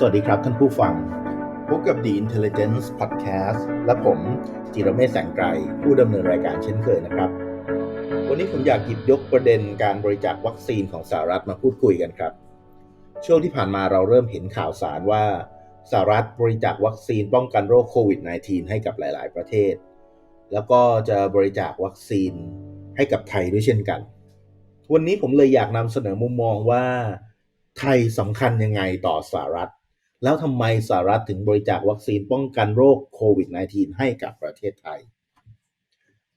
สวัสดีครับท่านผู้ฟัง พบกับ The Intelligence Podcast และผม จิรเมษแสงไกรผู้ดำเนินรายการเช่นเคยนะครับ วันนี้ผมอยากหยิบยกประเด็นการบริจาควัคซีนของสหรัฐมาพูดคุยกันครับ ช่วงที่ผ่านมาเราเริ่มเห็นข่าวสารว่าสหรัฐบริจาควัคซีนป้องกันโรคโควิด -19 ให้กับหลาย ๆ ประเทศ แล้วก็จะบริจาควัคซีนให้กับไทยด้วยเช่นกัน วันนี้ผมเลยอยากนำเสนอมุมมองว่าไทยสำคัญยังไงต่อสหรัฐ แล้วทำไมสหรัฐถึงบริจาควัคซีนป้องกันโรคโควิด -19 ให้กับประเทศไทย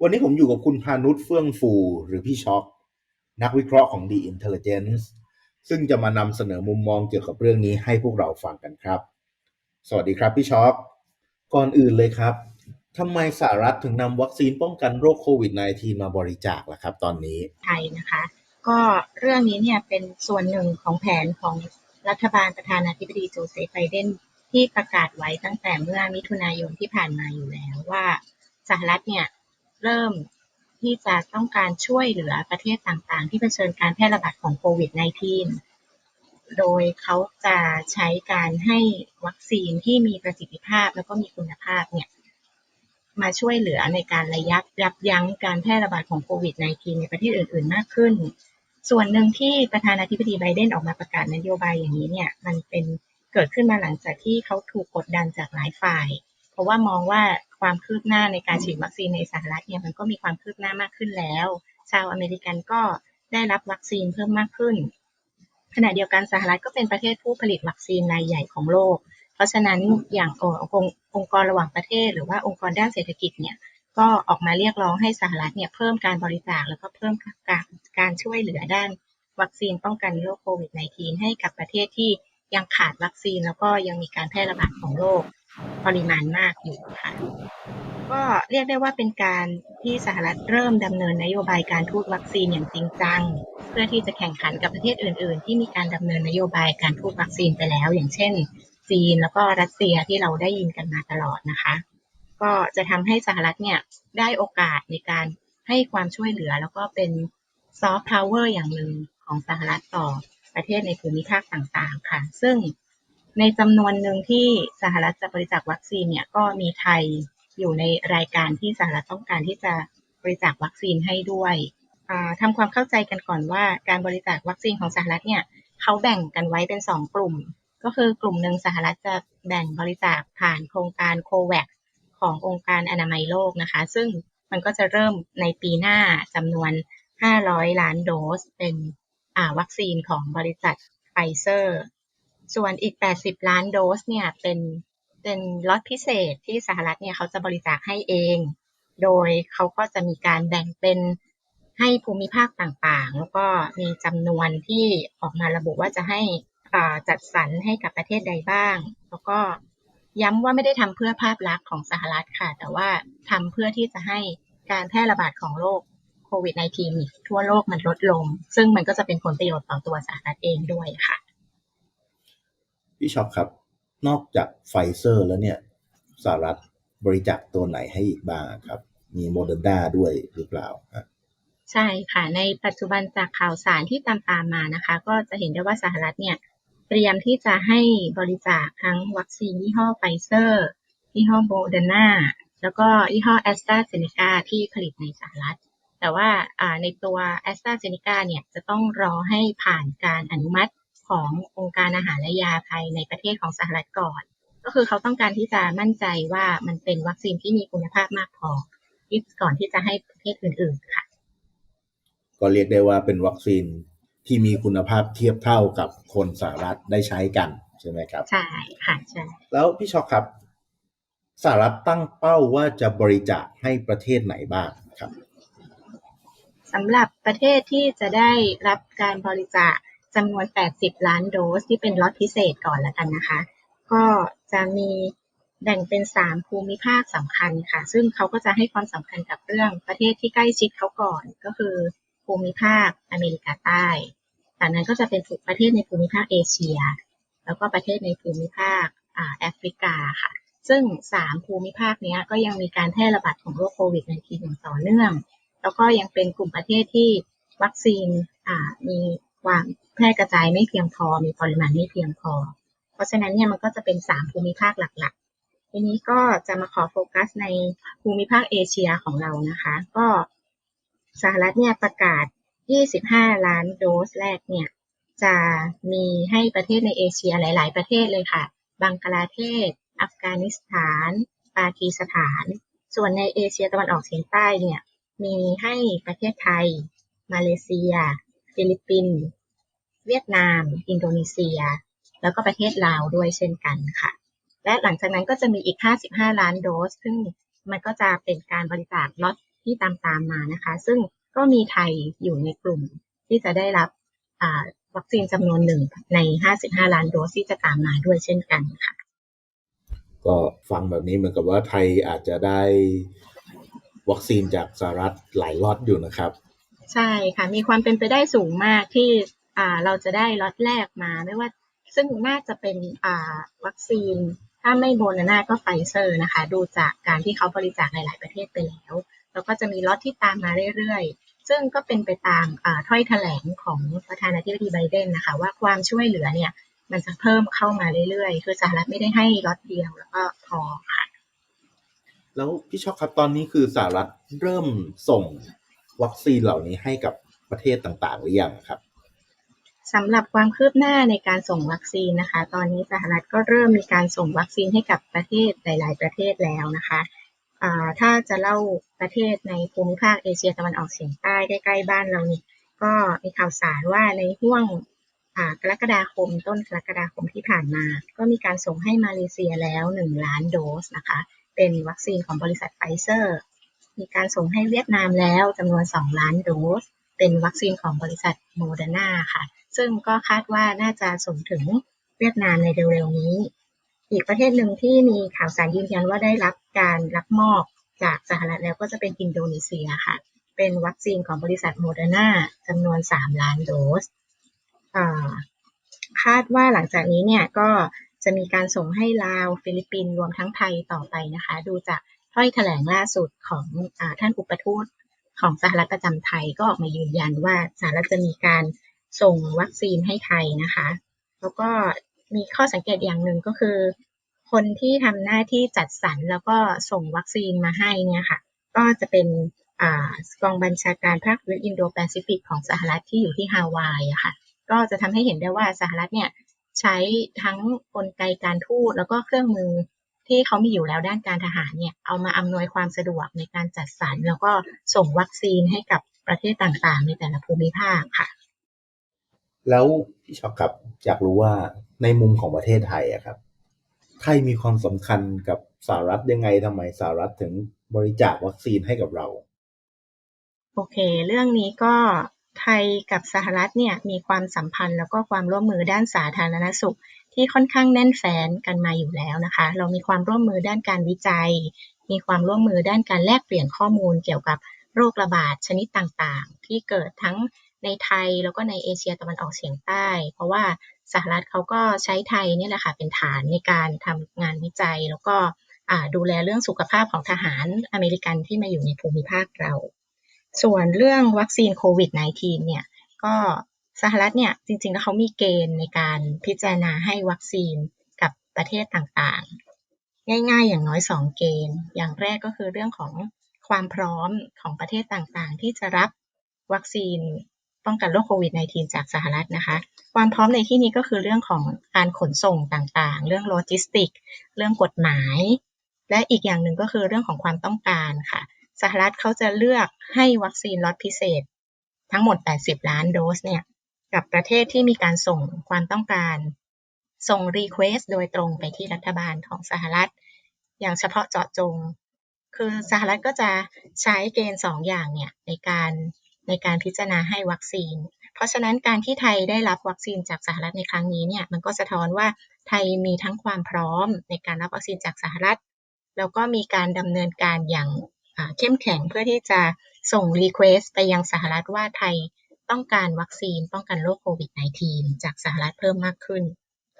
วันนี้ผมอยู่กับคุณพานุชเฟื่องฟู หรือพี่ช็อก นักวิเคราะห์ของ The Intelligence ซึ่งจะมานำเสนอมุมมองเกี่ยวกับเรื่องนี้ให้พวกเราฟังกันครับ สวัสดีครับพี่ช็อก ก่อนอื่นเลยครับทำไมสหรัฐถึงนำวัคซีนป้องกันโรคโควิด -19 มาบริจาคล่ะครับ ตอนนี้ไทยนะคะ ก็เรื่องนี้เนี่ยเป็นส่วนหนึ่งของแผนของ รัฐบาลประธานาธิบดีโจเซฟ ไบเดน ที่ประกาศไว้ตั้งแต่เมื่อมิถุนายนที่ผ่านมาอยู่แล้วว่าสหรัฐเนี่ยเริ่มที่จะต้องการช่วยเหลือประเทศต่างๆ ที่เผชิญการแพร่ระบาดของโควิด -19 โดยเขาจะใช้การให้วัคซีนที่มีประสิทธิภาพแล้วก็มีคุณภาพเนี่ยมาช่วยเหลือในการระยับยับยั้งการแพร่ระบาดของโควิด -19 ในประเทศอื่น ๆ มากขึ้น ส่วนหนึ่งที่ประธานาธิบดีไบเดนออกมาประกาศนโยบายอย่างนี้เนี่ย มันเป็นเกิดขึ้นมาหลังจากที่เขาถูกกดดันจากหลายฝ่าย เพราะว่ามองว่าความคืบหน้าในการฉีดวัคซีนในสหรัฐเนี่ยมันก็มีความคืบหน้ามากขึ้นแล้ว ชาวอเมริกันก็ได้รับวัคซีนเพิ่มมากขึ้น ขณะเดียวกันสหรัฐก็เป็นประเทศผู้ผลิตวัคซีนรายใหญ่ของโลก เพราะฉะนั้นอย่างองค์องค์กรระหว่างประเทศ หรือว่าองค์กรด้านเศรษฐกิจเนี่ย ก็ออกมาเรียกร้องให้สหรัฐเนี่ยเพิ่มการบริจาค แล้วก็เพิ่มการการช่วยเหลือด้านวัคซีนป้องกันโรคโควิด -19 ให้กับประเทศที่ยังขาดวัคซีน แล้วก็ยังมีการแพร่ระบาดของโรคปริมาณมากอยู่ค่ะ ก็เรียกได้ว่าเป็นการที่สหรัฐเริ่มดำเนินนโยบายการทูตวัคซีนอย่างจริงจัง เพื่อที่จะแข่งขันกับประเทศอื่น ๆ ที่มีการดำเนินนโยบายการทูตวัคซีนไปแล้ว อย่างเช่น จีนแล้วก็รัสเซียที่เราได้ยินกันมาตลอดนะคะ ก็จะทำให้สหรัฐเนี่ยได้โอกาสในการให้ความช่วยเหลือ แล้วก็เป็นซอฟต์พาวเวอร์อย่างหนึ่งของสหรัฐต่อประเทศในภูมิภาคต่างๆ ค่ะ ซึ่งในจำนวนหนึ่งที่สหรัฐจะบริจาควัคซีนเนี่ยก็มีไทยอยู่ในรายการที่สหรัฐต้องการที่จะบริจาควัคซีนให้ด้วยทำความเข้าใจกันก่อนว่าการบริจาควัคซีนของสหรัฐเนี่ยเขาแบ่งกันไว้เป็นสองกลุ่ม ก็คือกลุ่มหนึ่งสหรัฐจะแบ่งบริจาคผ่านโครงการโควัค ขององค์การอนามัยโลกนะคะ ซึ่งมันก็จะเริ่มในปีหน้าจำนวน 500 ล้านโดส เป็นวัคซีนของบริษัทไฟเซอร์ ส่วนอีก 80 ล้านโดสเนี่ยเป็นเป็นล็อตพิเศษที่สหรัฐเนี่ยเขาจะบริจาคให้เอง โดยเขาก็จะมีการแบ่งเป็นให้ภูมิภาคต่างๆ แล้วก็มีจำนวนที่ออกมาระบุว่าจะให้จัดสรรให้กับประเทศใดบ้าง แล้วก็ ย้ำว่าไม่ได้ทำเพื่อภาพลักษณ์ของสหรัฐค่ะ แต่ว่าทำเพื่อที่จะให้การแพร่ระบาดของโรคโควิด -19 ทั่วโลกมันลดลง ซึ่งมันก็จะเป็นผลประโยชน์ต่อตัวสหรัฐเองด้วยค่ะ พี่ช็อปครับ นอกจากไฟเซอร์แล้วเนี่ยสหรัฐบริจาคตัวไหนให้อีกบ้างครับ มีโมเดอร์นาด้วยหรือเปล่าครับใช่ค่ะ ในปัจจุบันจากข่าวสารที่ตามตามมานะคะ ก็จะเห็นได้ว่าสหรัฐเนี่ย เตรียมที่จะให้บริจาคทั้งวัคซีนยี่ห้อไฟเซอร์ ยี่ห้อโมเดอร์นาแล้วก็ยี่ห้อแอสตราเซเนกาที่ผลิตในสหรัฐ แต่ว่าในตัวแอสตราเซเนกาเนี่ยจะต้องรอให้ผ่านการอนุมัติขององค์การอาหารและยาภายในประเทศของสหรัฐก่อน ก็คือเขาต้องการที่จะมั่นใจว่ามันเป็นวัคซีนที่มีคุณภาพมากพอที่ก่อนที่จะให้ประเทศอื่นๆค่ะ ก็เรียกได้ว่าเป็นวัคซีน ที่มีคุณภาพเทียบเท่ากับคนสหรัฐได้ใช้กันใช่ไหมครับ ใช่ค่ะใช่แล้วพี่ช็อกครับสหรัฐตั้งเป้าว่าจะบริจาคให้ประเทศไหนบ้างครับสำหรับประเทศที่จะได้รับการบริจาคจำนวน 80 ล้านโดสที่เป็นล็อตพิเศษก่อนแล้วกันนะคะ ก็จะมีแบ่งเป็น 3 ภูมิภาคสำคัญค่ะ ซึ่งเขาก็จะให้ความสำคัญกับเรื่องประเทศที่ใกล้ชิดเขาก่อน ก็คือภูมิภาคอเมริกาใต้ จากนั้นก็จะเป็นประเทศในภูมิภาคเอเชีย แล้วก็ประเทศในภูมิภาคแอฟริกาค่ะ ซึ่ง 3 ภูมิภาคนี้ก็ยังมีการแพร่ระบาดของโรคโควิด -19 อย่างต่อเนื่อง แล้วก็ยังเป็นกลุ่มประเทศที่วัคซีนมีความแพร่กระจายไม่เพียงพอ มีปริมาณไม่เพียงพอ เพเพราะฉะนั้นเนี่ยมันก็จะเป็น 3 ภูมิภาคหลักๆ ทีนี้ก็จะมาขอโฟกัสในภูมิภาคเอเชียของเรานะคะ ก็สหรัฐเนี่ยประกาศ 25ล้านโดสแรกเนี่ย จะมีให้ประเทศในเอเชียหลาย ๆ ประเทศเลยค่ะ บังกลาเทศ อัฟกานิสถาน ปากีสถาน ส่วนในเอเชียตะวันออกเฉียงใต้เนี่ย มีให้ประเทศไทย มาเลเซีย ฟิลิปปินส์ เวียดนาม อินโดนีเซีย แล้วก็ประเทศลาวด้วยเช่นกันค่ะ และหลังจากนั้นก็จะมีอีก 55 ล้านโดส ซึ่งมันก็จะเป็นการบริจาคล็อตที่ตามตามๆมานะคะ ซึ่ง ก็มีไทยอยู่ในกลุ่มที่จะได้รับอ่าวัคซีนจำนวนหนึ่งใน 55 ล้านโดสที่จะตามมาด้วยเช่นกันค่ะ ก็ฟังแบบนี้เหมือนกับว่าไทยอาจจะได้วัคซีนจากสหรัฐหลายล็อตอยู่นะครับ ใช่ค่ะ มีความเป็นไปได้สูงมากที่อ่าเราจะได้ล็อตแรกมาไม่ว่าซึ่งน่าจะเป็นอ่าวัคซีน ถ้าไม่โบนาน่าก็ไฟเซอร์นะคะ ดูจากการที่เขาบริจาคหลาย ๆ ประเทศไปแล้ว แล้วก็จะมีล็อตที่ตามมาเรื่อยๆ ซึ่งก็เป็นไปตามอ่าถ้อยแถลงของประธานาธิบดีไบเดนนะคะว่าความช่วยเหลือเนี่ยมันจะเพิ่มเข้ามาเรื่อยๆ คือสหรัฐไม่ได้ให้ล็อตเดียวแล้วก็พอค่ะ แล้วพี่ช็อกครับตอนนี้คือสหรัฐเริ่มส่งวัคซีนเหล่านี้ให้กับประเทศต่างๆหรือยังครับสำหรับความคืบหน้าในการส่งวัคซีนนะคะ ตอนนี้สหรัฐก็เริ่มมีการส่งวัคซีนให้กับประเทศหลาย ๆ ประเทศแล้วนะคะอ่า ถ้าจะเล่าประเทศในภูมิภาคเอเชียตะวันออกเฉียงใต้ใกล้ๆบ้านเรานี่ก็มีข่าวสารว่าในห่วงกรกฎาคมต้นกรกฎาคมที่ผ่านมา ก็มีการส่งให้มาเลเซียแล้ว 1 ล้านโดสนะคะเป็นวัคซีนของบริษัทไฟเซอร์ มีการส่งให้เวียดนามแล้วจำนวน 2 ล้านโดส เป็นวัคซีนของบริษัทโมเดอร์นาค่ะ ซึ่งก็คาดว่าน่าจะส่งถึงเวียดนามในเร็วๆนี้ อีกประเทศหนึ่งที่มีข่าวสารยืนยันว่าได้รับการรับมอบจากสหรัฐแล้วก็จะเป็นอินโดนีเซียค่ะ เป็นวัคซีนของบริษัทโมเดอร์นาจำนวน 3 ล้านโดสคาดว่าหลังจากนี้เนี่ยก็จะมีการส่งให้ลาว ฟิลิปปินส์รวมทั้งไทยต่อไปนะคะ ดูจากถ้อยแถลงล่าสุดของอท่านอุปทูตของสหรัฐประจำไทยก็ออกมายืนยันว่าสหรัฐจะมีการส่งวัคซีนให้ไทยนะคะ แล้วก็ มีข้อสังเกตอย่างหนึ่งก็คือ คนที่ทำหน้าที่จัดสรรแล้วก็ส่งวัคซีนมาให้เนี่ยค่ะ ก็จะเป็นอกองบัญชาการภาคพื้นอินโดแปซิฟิกของสหรัฐที่อยู่ที่ฮาวายอะค่ะ ก็จะทำให้เห็นได้ว่าสหรัฐเนี่ยใช้ทั้งกลไกการทูตแล้วก็เครื่องมือที่เขามีอยู่แล้วด้านการทหารเนี่ยเอามาอำนวยความสะดวกในการจัดสรรแล้วก็ส่งวัคซีนให้กับประเทศต่างๆ ในแต่ละภูมิภาคค่ะ แล้วพี่ช็อกครับอยากรู้ว่า ในมุมของประเทศไทยอะครับ ไทยมีความสำคัญกับสหรัฐยังไงทำไมสหรัฐถึงบริจาควัคซีนให้กับเรา โอเค เรื่องนี้ก็ไทยกับสหรัฐเนี่ยมีความสัมพันธ์แล้วก็ความร่วมมือด้านสาธารณสุขที่ค่อนข้างแน่นแฟ้นกันมาอยู่แล้วนะคะ เรามีความร่วมมือด้านการวิจัย มีความร่วมมือด้านการแลกเปลี่ยนข้อมูลเกี่ยวกับโรคระบาดชนิดต่างๆ ที่เกิดทั้ง ในไทยแล้วก็ในเอเชียตะวันออกเฉียงใต้ เพราะว่าสหรัฐเขาก็ใช้ไทยนี่แหละค่ะเป็นฐานในการทำงานวิจัย แล้วก็ดูแลเรื่องสุขภาพของทหารอเมริกันที่มาอยู่ในภูมิภาคเรา ส่วนเรื่องวัคซีนโควิด -19 เนี่ยก็สหรัฐเนี่ยจริงๆแล้วเขามีเกณฑ์ในการพิจารณาให้วัคซีนกับประเทศต่างๆ ง่ายๆ อย่างน้อย 2 เกณฑ์ อย่างแรกก็คือเรื่องของความพร้อมของประเทศต่างๆ ที่จะรับวัคซีน ป้องกันโรคโควิด -19 จากสหรัฐนะคะ ความพร้อมในที่นี้ก็คือเรื่องของการขนส่งต่างๆ เรื่องโลจิสติก เรื่องกฎหมาย และอีกอย่างหนึ่งก็คือเรื่องของความต้องการค่ะ สหรัฐเขาจะเลือกให้วัคซีนล็อตพิเศษ ทั้งหมด 80 ล้านโดสเนี่ยกับประเทศที่มีการส่งความต้องการ ส่งรีเควสโดยตรงไปที่รัฐบาลของสหรัฐ อย่างเฉพาะเจาะจง คือสหรัฐก็จะใช้เกณฑ์2อย่างเนี่ยในการ ในการพิจารณาให้วัคซีน เพราะฉะนั้นการที่ไทยได้รับวัคซีนจากสหรัฐในครั้งนี้เนี่ยมันก็สะท้อนว่าไทยมีทั้งความพร้อมในการรับวัคซีนจากสหรัฐ แล้วก็มีการดำเนินการอย่างเข้มแข็งเพื่อที่จะส่งรีเควสไปยังสหรัฐว่าไทยต้องการวัคซีนป้องกันโรคโควิด -19 จากสหรัฐเพิ่มมากขึ้น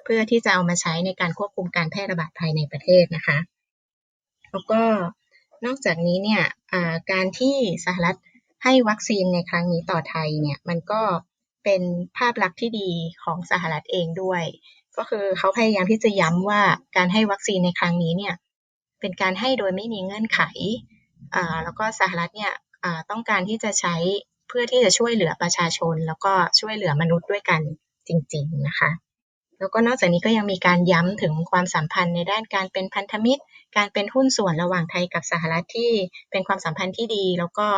เพื่อที่จะเอามาใช้ในการควบคุมการแพร่ระบาดภายในประเทศนะคะ แล้วก็นอกจากนี้เนี่ยการที่สหรัฐ ให้วัคซีนในครั้งนี้ต่อไทยเนี่ยมันก็เป็นภาพลักษณ์ที่ดีของสหรัฐเองด้วย ก็คือเขาพยายามที่จะย้ำว่าการให้วัคซีนในครั้งนี้เนี่ยเป็นการให้โดยไม่มีเงื่อนไขอ่าแล้วก็สหรัฐเนี่ยต้องการที่จะใช้เพื่อที่จะช่วยเหลือประชาชน แล้วก็ช่วยเหลือมนุษย์ด้วยกันจริง ๆ นะคะ แล้วก็นอกจากนี้ก็ยังมีการย้ำถึงความสัมพันธ์ในด้านการเป็นพันธมิตร การเป็นหุ้นส่วนระหว่างไทยกับสหรัฐที่เป็นความสัมพันธ์ที่ดี แล้วก็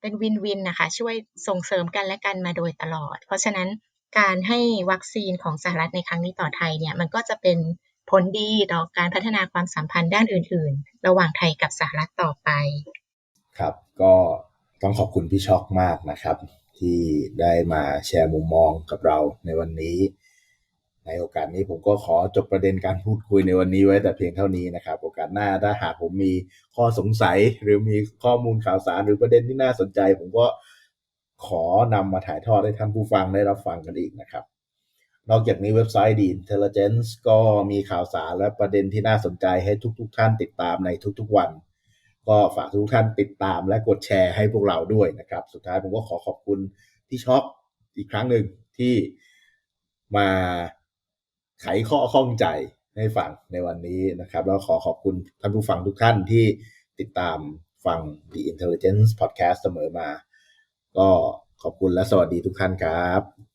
เป็นวินวินนะคะช่วยส่งเสริมกันและกันมาโดยตลอด เพราะฉะนั้นการให้วัคซีนของสหรัฐในครั้งนี้ต่อไทยเนี่ยมันก็จะเป็นผลดีต่อการพัฒนาความสัมพันธ์ด้านอื่น ๆ ระหว่างไทยกับสหรัฐต่อไป ครับก็ต้องขอบคุณพี่ช็อกมากนะครับ ที่ได้มาแชร์มุมมองกับเราในวันนี้ ในโอกาสนี้ผมก็ขอจบประเด็นการพูดคุยในวันนี้ไว้แต่เพียงเท่านี้นะครับ โอกาสหน้าถ้าหากผมมีข้อสงสัย หรือมีข้อมูลข่าวสารหรือประเด็นที่น่าสนใจ ผมก็ขอนำมาถ่ายทอดให้ท่านผู้ฟังได้รับฟังกันอีกนะครับ นอกจากนี้เว็บไซต์ The Intelligence ก็มีข่าวสารและประเด็นที่น่าสนใจให้ทุก ๆทท่านติดตามในทุกๆวัน ก็ฝากทุกท่านติดตามและกดแชร์ให้พวกเราด้วยนะครับ สุดท้ายผมก็ขอขอบคุณที่ช็อปอีกครั้งหนึ่งที่มา ไขข้อข้องใจให้ฟังในวันนี้นะครับ แล้วขอขอบคุณท่านผู้ฟังทุกท่านที่ติดตามฟัง The Intelligence Podcast เสมอมา ก็ขอบคุณและสวัสดีทุกท่านครับ